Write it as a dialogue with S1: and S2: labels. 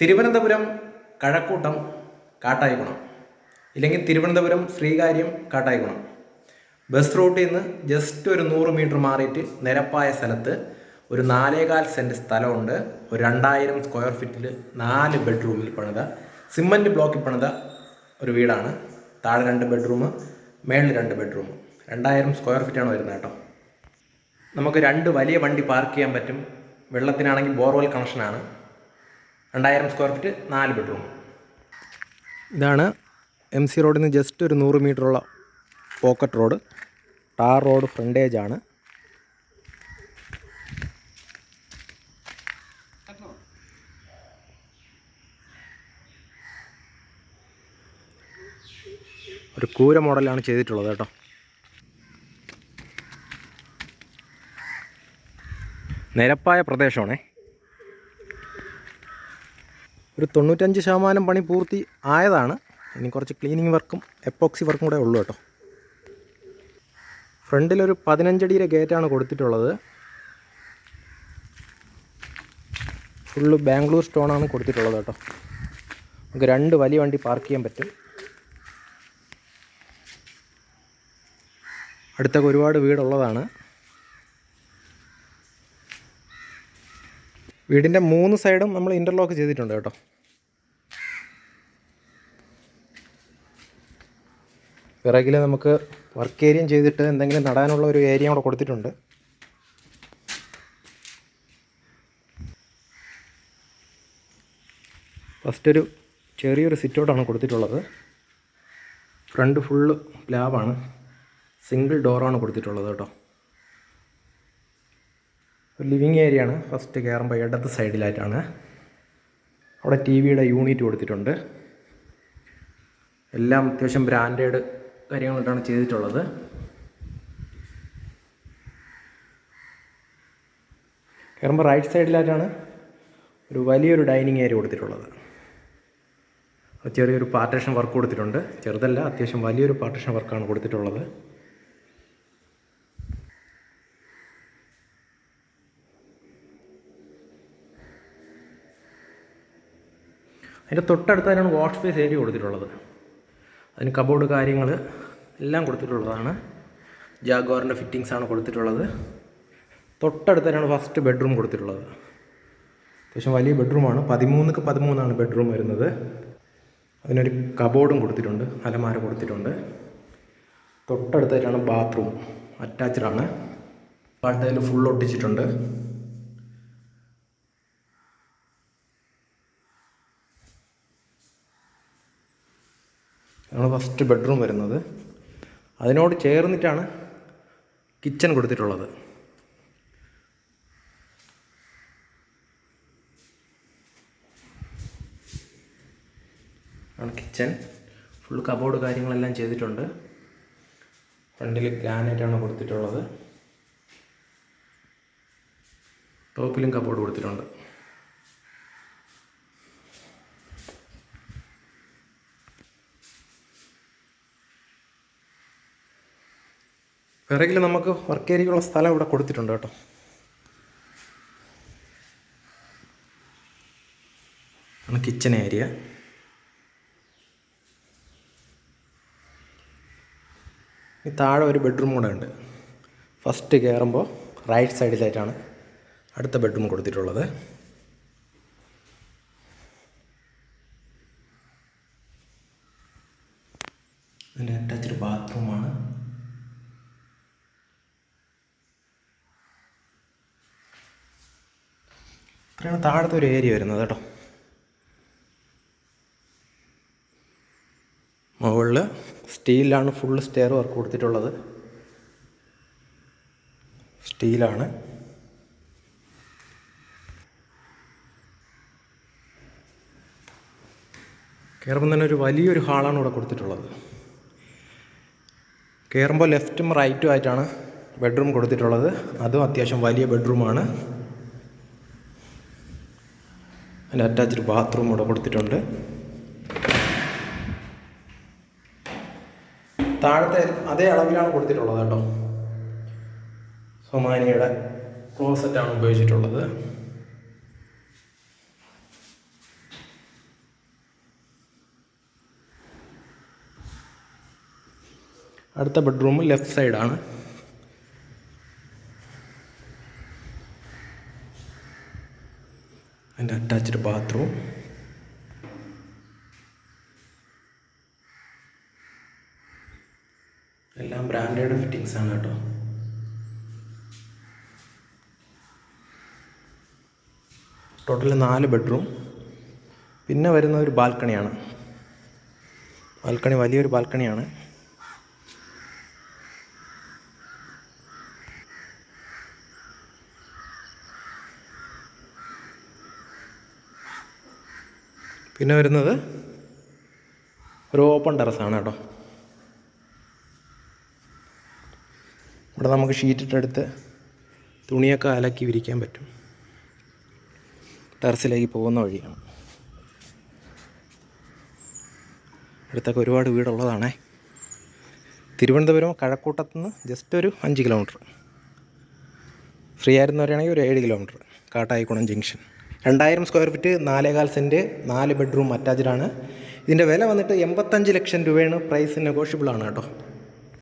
S1: തിരുവനന്തപുരം കഴക്കൂട്ടം കാട്ടായിക്കുണം. ഇല്ലെങ്കിൽ തിരുവനന്തപുരം ശ്രീകാര്യം കാട്ടായിക്കുണം. ബസ് റൂട്ടിൽ നിന്ന് ജസ്റ്റ് ഒരു നൂറ് മീറ്റർ മാറിയിട്ട് നിരപ്പായ സ്ഥലത്ത് ഒരു നാലേകാൽ സെന്റ് സ്ഥലമുണ്ട്. ഒരു രണ്ടായിരം സ്ക്വയർ ഫീറ്റിൽ നാല് ബെഡ്റൂമിൽ പണിത സിമ്മന്റ് ബ്ലോക്കിൽ പണിത ഒരു വീടാണ്. താഴെ രണ്ട് ബെഡ്റൂം മേളിൽ രണ്ട് ബെഡ്റൂം രണ്ടായിരം സ്ക്വയർ ഫീറ്റാണ് വരുന്നത് കേട്ടോ. നമുക്ക് രണ്ട് വലിയ വണ്ടി പാർക്ക് ചെയ്യാൻ പറ്റും. വെള്ളത്തിനാണെങ്കിൽ ബോർവെൽ കണക്ഷനാണ് രണ്ടായിരം സ്ക്വയർ ഫീറ്റ് നാല് ബെഡ്റൂം ഇതാണ് എം സി റോഡിൽ നിന്ന് ജസ്റ്റ് ഒരു നൂറ് മീറ്ററുള്ള pocket road tar road frontage ആണ്. ഒരു കൂര മോഡലാണ് ചെയ്തിട്ടുള്ളത് കേട്ടോ. നിരപ്പായ പ്രദേശമാണേ. ഒരു തൊണ്ണൂറ്റഞ്ച് ശതമാനം പണി പൂർത്തി ആയതാണ്. ഇനി കുറച്ച് ക്ലീനിങ് വർക്കും എപ്പോക്സി വർക്കും കൂടെ ഉള്ളൂ കേട്ടോ. ഫ്രണ്ടിലൊരു പതിനഞ്ചടിയിലെ ഗേറ്റാണ് കൊടുത്തിട്ടുള്ളത്. ഫുള്ള് ബാംഗ്ലൂർ സ്റ്റോണാണ് കൊടുത്തിട്ടുള്ളത് കേട്ടോ. നമുക്ക് രണ്ട് വലിയ വണ്ടി പാർക്ക് ചെയ്യാൻ പറ്റും. അടുത്തൊക്കെ ഒരുപാട് വീടുള്ളതാണ്. വീടിന്റെ മൂന്ന് സൈഡും നമ്മൾ ഇന്റർലോക്ക് ചെയ്തിട്ടുണ്ട് കേട്ടോ. പിറകിൽ നമുക്ക് വർക്ക് ഏരിയയും ചെയ്തിട്ട് എന്തെങ്കിലും നടാനുള്ള ഒരു ഏരിയ കൂടെ കൊടുത്തിട്ടുണ്ട്. ഫസ്റ്റ് ഒരു ചെറിയൊരു സിറ്റൗട്ടാണ് കൊടുത്തിട്ടുള്ളത്. ഫ്രണ്ട് ഫുള്ള് ലാബാണ് സിംഗിൾ ഡോറാണ് കൊടുത്തിട്ടുള്ളത് കേട്ടോ. ഒരു ലിവിങ് ഏരിയ ആണ്. ഫസ്റ്റ് കയറുമ്പോൾ ഇടത്ത് സൈഡിലായിട്ടാണ് അവിടെ ടി വിയുടെ യൂണിറ്റ് കൊടുത്തിട്ടുണ്ട്. എല്ലാം അത്യാവശ്യം ബ്രാൻഡഡ് കാര്യങ്ങളിട്ടാണ് ചെയ്തിട്ടുള്ളത്. കയറുമ്പോൾ റൈറ്റ് സൈഡിലായിട്ടാണ് ഒരു വലിയൊരു ഡൈനിങ് ഏരിയ കൊടുത്തിട്ടുള്ളത്. ചെറിയൊരു പാർട്ടേഷൻ വർക്ക് കൊടുത്തിട്ടുണ്ട്. ചെറുതല്ല അത്യാവശ്യം വലിയൊരു പാർട്ടേഷൻ വർക്കാണ് കൊടുത്തിട്ടുള്ളത്. അതിന്റെ തൊട്ടടുത്ത് തന്നെയാണ് വാഷ് സ്പേസ് ഏരിയ കൊടുത്തിട്ടുള്ളത്. അതിന് കബോർഡ് കാര്യങ്ങൾ എല്ലാം കൊടുത്തിട്ടുള്ളതാണ്. ജാഗ്വാറിന്റെ ഫിറ്റിങ്സ് ആണ് കൊടുത്തിട്ടുള്ളത്. തൊട്ടടുത്ത് തന്നെയാണ് ഫസ്റ്റ് ബെഡ്റൂം കൊടുത്തിട്ടുള്ളത്. അത്യാവശ്യം വലിയ ബെഡ്റൂമാണ് പതിമൂന്നുക്ക് പതിമൂന്നാണ് ബെഡ്റൂം വരുന്നത്. അതിനൊരു കബോർഡും കൊടുത്തിട്ടുണ്ട്. അലമാര കൊടുത്തിട്ടുണ്ട്. തൊട്ടടുത്തായിട്ടാണ് ബാത്റൂം അറ്റാച്ച്ഡാണ് ആണ്. പാട്ടയിൽ ഫുൾ ഒട്ടിച്ചിട്ടുണ്ട്. ആണ് ഫസ്റ്റ് ബെഡ്റൂം വരുന്നത്. അതിനോട് ചേർന്നിട്ടാണ് കിച്ചൺ കൊടുത്തിട്ടുള്ളത്. ആണ് കിച്ചൺ ഫുൾ കബോർഡ് കാര്യങ്ങളെല്ലാം ചെയ്തിട്ടുണ്ട്. ഫ്രണ്ടിൽ ഗ്രാനൈറ്റാണ് കൊടുത്തിട്ടുള്ളത്. ടോപ്പിലും കബോർഡ് കൊടുത്തിട്ടുണ്ട്. പിറകിൽ നമുക്ക് വർക്ക് ഏരിയയ്ക്കുള്ള സ്ഥലം ഇവിടെ കൊടുത്തിട്ടുണ്ട് കേട്ടോ. ആണ് കിച്ചൺ ഏരിയ ഈ താഴെ ഒരു ബെഡ്റൂം കൂടെ ഉണ്ട്. ഫസ്റ്റ് കയറുമ്പോൾ റൈറ്റ് സൈഡിലായിട്ടാണ് അടുത്ത ബെഡ്റൂം കൊടുത്തിട്ടുള്ളത്. അതിന്റെ അറ്റാച്ച്ഡ് ബാത്റൂമാണ് ഇത്രയാണ് താഴത്തെ ഒരു ഏരിയ വരുന്നത് കേട്ടോ. മുകളിൽ സ്റ്റീലാണ് ഫുൾ സ്റ്റെയർ വർക്ക് കൊടുത്തിട്ടുള്ളത്. സ്റ്റീലാണ്. കയറുമ്പോൾ തന്നെ ഒരു വലിയൊരു ഹാളാണ് ഇവിടെ കൊടുത്തിട്ടുള്ളത്. കയറുമ്പോൾ ലെഫ്റ്റും റൈറ്റും ആയിട്ടാണ് ബെഡ്റൂം കൊടുത്തിട്ടുള്ളത്. അതും അത്യാവശ്യം വലിയ ബെഡ്റൂമാണ് അതിന്റെ അറ്റാച്ച്ഡ് ബാത്റൂം ഇവിടെ കൊടുത്തിട്ടുണ്ട്. താഴത്തെ അതേ അളവിലാണ് കൊടുത്തിട്ടുള്ളത് കേട്ടോ. സൊമാനിയുടെ ക്ലോസറ്റാണ് ഉപയോഗിച്ചിട്ടുള്ളത്. അടുത്ത ബെഡ്റൂം ലെഫ്റ്റ് സൈഡാണ് അതിന്റെ അറ്റാച്ച്ഡ് ബാത്റൂം. എല്ലാം ബ്രാൻഡഡ് ഫിറ്റിങ്സ് ആണ് കേട്ടോ. ടോട്ടൽ നാല് ബെഡ്റൂം. പിന്നെ വരുന്ന ഒരു ബാൽക്കണിയാണ്. ബാൽക്കണി വലിയൊരു ബാൽക്കണിയാണ്. പിന്നെ വരുന്നത് ഒരു ഓപ്പൺ ടെറസാണ് കേട്ടോ. ഇവിടെ നമുക്ക് ഷീറ്റിട്ടെടുത്ത് തുണിയൊക്കെ അലക്കി വിരിക്കാൻ പറ്റും. ടെറസിലേക്ക് പോകുന്ന വഴിയാണ്. അടുത്തൊക്കെ ഒരുപാട് വീടുള്ളതാണേ. തിരുവനന്തപുരം കഴക്കൂട്ടത്തു നിന്ന് ജസ്റ്റ് ഒരു അഞ്ച് കിലോമീറ്റർ ഫ്രീ ആയിരുന്നു പറയുകയാണെങ്കിൽ ഒരു ഏഴ് കിലോമീറ്റർ കാട്ടായിക്കുളം ജംഗ്ഷൻ രണ്ടായിരം സ്ക്വയർ ഫീറ്റ് നാലേകാൽ സെന്റ് നാല് ബെഡ്റൂം അറ്റാച്ച്ഡ് ആണ്. ഇതിന്റെ വില വന്നിട്ട് എൺപത്തഞ്ച് ലക്ഷം രൂപയാണ്. പ്രൈസ് നെഗോഷ്യബിൾ ആണ് കേട്ടോ.